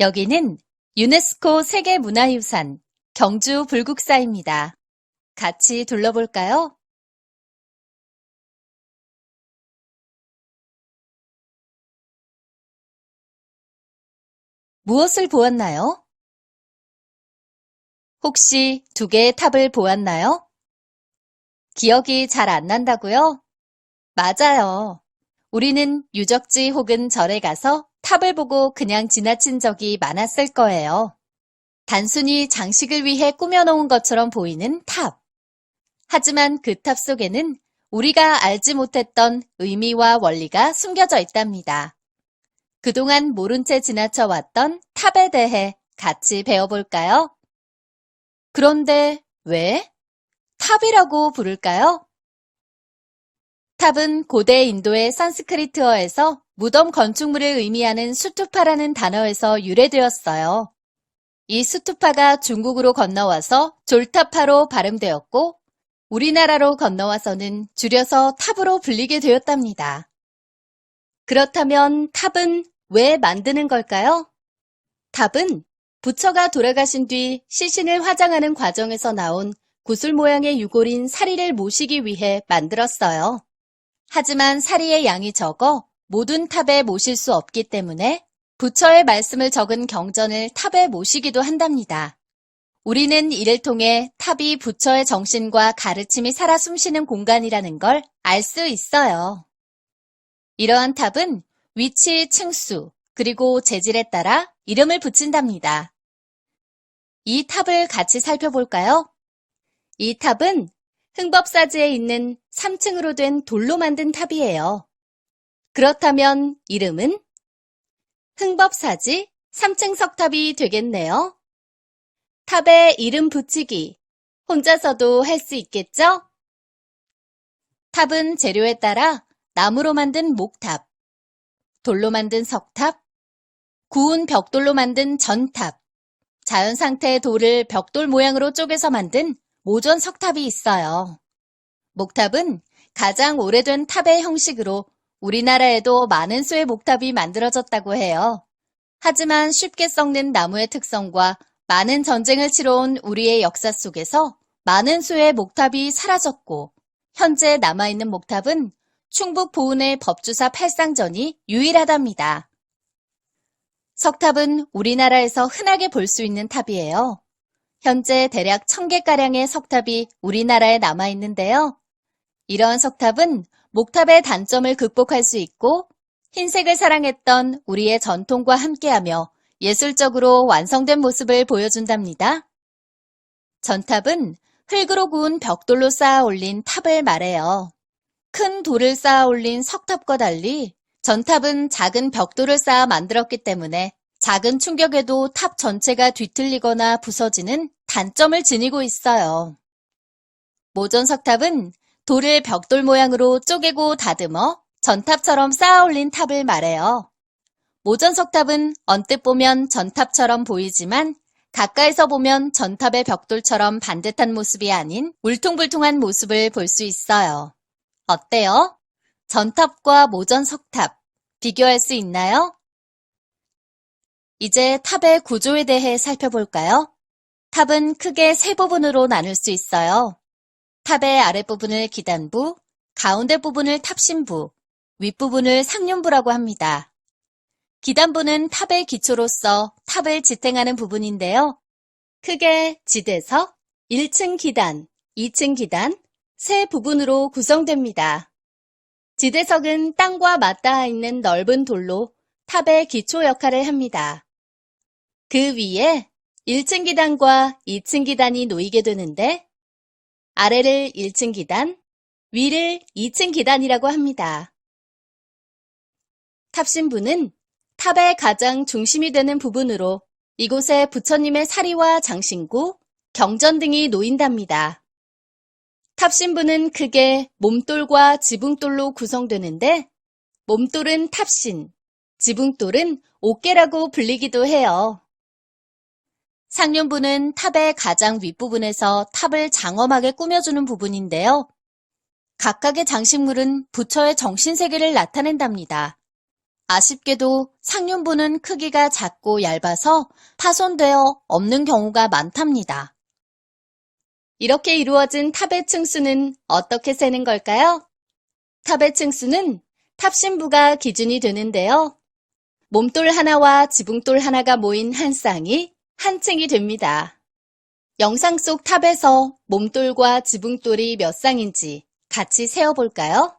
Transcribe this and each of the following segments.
여기는 유네스코 세계문화유산 경주 불국사입니다. 같이 둘러볼까요? 무엇을 보았나요? 혹시 두 개의 탑을 보았나요? 기억이 잘 안 난다고요? 맞아요. 우리는 유적지 혹은 절에 가서 탑을 보고 그냥 지나친 적이 많았을 거예요. 단순히 장식을 위해 꾸며놓은 것처럼 보이는 탑. 하지만 그 탑 속에는 우리가 알지 못했던 의미와 원리가 숨겨져 있답니다. 그동안 모른 채 지나쳐 왔던 탑에 대해 같이 배워볼까요? 그런데 왜? 탑이라고 부를까요? 탑은 고대 인도의 산스크리트어에서 무덤 건축물을 의미하는 수투파라는 단어에서 유래되었어요. 이 수투파가 중국으로 건너와서 졸타파로 발음되었고 우리나라로 건너와서는 줄여서 탑으로 불리게 되었답니다. 그렇다면 탑은 왜 만드는 걸까요? 탑은 부처가 돌아가신 뒤 시신을 화장하는 과정에서 나온 구슬 모양의 유골인 사리를 모시기 위해 만들었어요. 하지만 사리의 양이 적어 모든 탑에 모실 수 없기 때문에 부처의 말씀을 적은 경전을 탑에 모시기도 한답니다. 우리는 이를 통해 탑이 부처의 정신과 가르침이 살아 숨쉬는 공간이라는 걸 알 수 있어요. 이러한 탑은 위치, 층수, 그리고 재질에 따라 이름을 붙인답니다. 이 탑을 같이 살펴볼까요? 이 탑은 흥법사지에 있는 3층으로 된 돌로 만든 탑이에요. 그렇다면 이름은 흥법사지 3층 석탑이 되겠네요. 탑에 이름 붙이기. 혼자서도 할 수 있겠죠? 탑은 재료에 따라 나무로 만든 목탑, 돌로 만든 석탑, 구운 벽돌로 만든 전탑, 자연 상태의 돌을 벽돌 모양으로 쪼개서 만든 모전 석탑이 있어요. 목탑은 가장 오래된 탑의 형식으로 우리나라에도 많은 수의 목탑이 만들어졌다고 해요. 하지만 쉽게 썩는 나무의 특성과 많은 전쟁을 치러온 우리의 역사 속에서 많은 수의 목탑이 사라졌고 현재 남아있는 목탑은 충북 보은의 법주사 팔상전이 유일하답니다. 석탑은 우리나라에서 흔하게 볼 수 있는 탑이에요. 현재 대략 1000개가량의 석탑이 우리나라에 남아있는데요. 이러한 석탑은 목탑의 단점을 극복할 수 있고 흰색을 사랑했던 우리의 전통과 함께하며 예술적으로 완성된 모습을 보여준답니다. 전탑은 흙으로 구운 벽돌로 쌓아 올린 탑을 말해요. 큰 돌을 쌓아 올린 석탑과 달리 전탑은 작은 벽돌을 쌓아 만들었기 때문에 작은 충격에도 탑 전체가 뒤틀리거나 부서지는 단점을 지니고 있어요. 모전 석탑은 돌을 벽돌 모양으로 쪼개고 다듬어 전탑처럼 쌓아 올린 탑을 말해요. 모전 석탑은 언뜻 보면 전탑처럼 보이지만 가까이서 보면 전탑의 벽돌처럼 반듯한 모습이 아닌 울퉁불퉁한 모습을 볼 수 있어요. 어때요? 전탑과 모전 석탑 비교할 수 있나요? 이제 탑의 구조에 대해 살펴볼까요? 탑은 크게 세 부분으로 나눌 수 있어요. 탑의 아랫부분을 기단부, 가운데 부분을 탑신부, 윗부분을 상륜부라고 합니다. 기단부는 탑의 기초로서 탑을 지탱하는 부분인데요. 크게 지대석, 1층 기단, 2층 기단, 세 부분으로 구성됩니다. 지대석은 땅과 맞닿아 있는 넓은 돌로 탑의 기초 역할을 합니다. 그 위에 1층 기단과 2층 기단이 놓이게 되는데 아래를 1층 기단, 위를 2층 기단이라고 합니다. 탑신부는 탑의 가장 중심이 되는 부분으로 이곳에 부처님의 사리와 장신구, 경전 등이 놓인답니다. 탑신부는 크게 몸돌과 지붕돌로 구성되는데 몸돌은 탑신, 지붕돌은 옥계라고 불리기도 해요. 상륜부는 탑의 가장 윗부분에서 탑을 장엄하게 꾸며주는 부분인데요. 각각의 장식물은 부처의 정신세계를 나타낸답니다. 아쉽게도 상륜부는 크기가 작고 얇아서 파손되어 없는 경우가 많답니다. 이렇게 이루어진 탑의 층수는 어떻게 세는 걸까요? 탑의 층수는 탑신부가 기준이 되는데요. 몸돌 하나와 지붕돌 하나가 모인 한 쌍이 한 층이 됩니다. 영상 속 탑에서 몸돌과 지붕돌이 몇 쌍인지 같이 세어볼까요?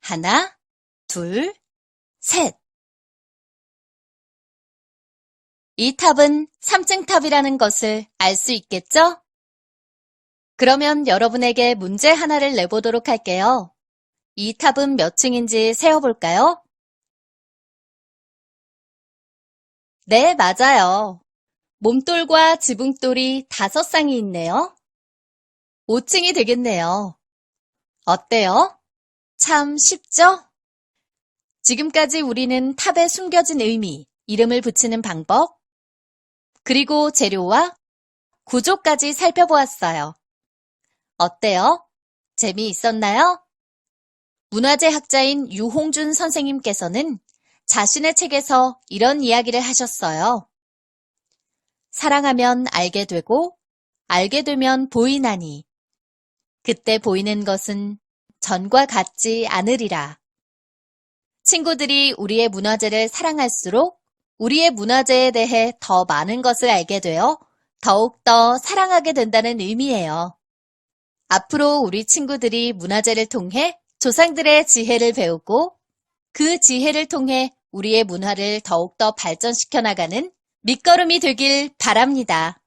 하나, 둘, 셋. 이 탑은 3층 탑이라는 것을 알 수 있겠죠? 그러면 여러분에게 문제 하나를 내보도록 할게요. 이 탑은 몇 층인지 세어볼까요? 네, 맞아요. 몸돌과 지붕돌이 다섯 쌍이 있네요. 5층이 되겠네요. 어때요? 참 쉽죠? 지금까지 우리는 탑에 숨겨진 의미, 이름을 붙이는 방법, 그리고 재료와 구조까지 살펴보았어요. 어때요? 재미있었나요? 문화재 학자인 유홍준 선생님께서는 자신의 책에서 이런 이야기를 하셨어요. 사랑하면 알게 되고, 알게 되면 보이나니, 그때 보이는 것은 전과 같지 않으리라. 친구들이 우리의 문화재를 사랑할수록 우리의 문화재에 대해 더 많은 것을 알게 되어 더욱더 사랑하게 된다는 의미예요. 앞으로 우리 친구들이 문화재를 통해 조상들의 지혜를 배우고 그 지혜를 통해 우리의 문화를 더욱더 발전시켜 나가는 밑거름이 되길 바랍니다.